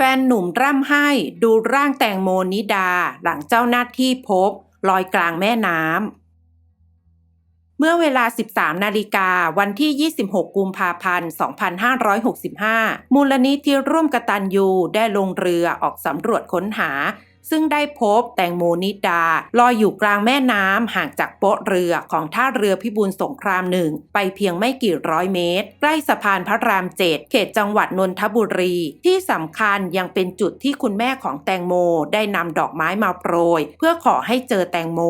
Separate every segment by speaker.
Speaker 1: แฟนหนุ่มร่ำไห้ดูร่างแตงโมนิดาหลังเจ้าหน้าที่พบ ลอยกลางแม่น้ำ เมื่อเวลา 13 นาฬิกาวันที่ 26 กุมภาพันธ์ 2565 มูลนิธิร่วมกตัญญูได้ลงเรือออกสำรวจค้นหา ซึ่งได้พบแตงโมนิดา ลอยอยู่กลางแม่น้ำห่างจากโป๊ะเรือของท่าเรือพิบูลสงครามหนึ่งไปเพียงไม่กี่ร้อยเมตร ใกล้สะพานพระรามเจ็ดเขตจังหวัดนนทบุรี ที่สำคัญยังเป็นจุดที่คุณแม่ของแตงโมได้นำดอกไม้มาโปรย เพื่อขอให้เจอแตงโม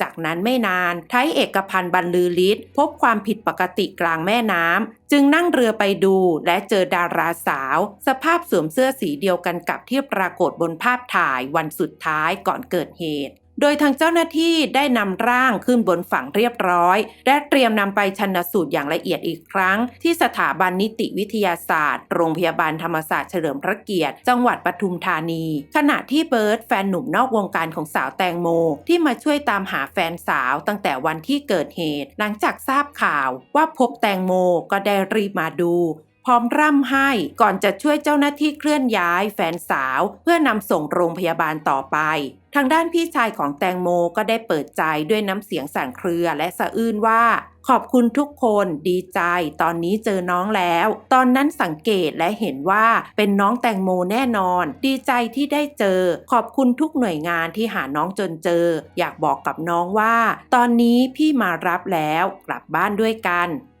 Speaker 1: จากนั้นไม่นานไทยเอกพันธ์บรรลือฤทธิ์พบความผิดปกติกลางแม่น้ำจึงนั่งเรือไปดูและเจอดาราสาว สภาพสวมเสื้อสีเดียวกันกับที่ปรากฏบนภาพถ่ายวันสุดท้ายก่อนเกิดเหตุ โดยทางเจ้าหน้าที่ได้นำร่างขึ้นบนฝั่งเรียบร้อย และเตรียมนำไปชันสูตรอย่างละเอียดอีกครั้ง ที่สถาบันนิติวิทยาศาสตร์ โรงพยาบาลธรรมศาสตร์เฉลิมพระเกียรติ จังหวัดปทุมธานี ขณะที่เบิร์ตแฟนหนุ่มนอกวงการของสาวแตงโม ที่มาช่วยตามหาแฟนสาวตั้งแต่วันที่เกิดเหตุ หลังจากทราบข่าวว่าพบแตงโมก็ได้รีบมาดู พร้อมร่ำไห้ก่อนจะช่วยเจ้าหน้าที่เคลื่อนย้ายแฟนสาว เพื่อนำส่งโรงพยาบาลต่อไป ทางด้านพี่ชายของแตงโมก็ได้เปิดใจด้วยน้ำเสียงสั่นเครือและสะอื้นว่า ขอบคุณทุกคนดีใจ ตอนนี้เจอน้องแล้ว ตอนนั้นสังเกตและเห็นว่าเป็นน้องแตงโมแน่นอน ดีใจที่ได้เจอ ขอบคุณทุกหน่วยงานที่หาน้องจนเจอ อยากบอกกับน้องว่า ตอนนี้พี่มารับแล้วกลับบ้านด้วยกัน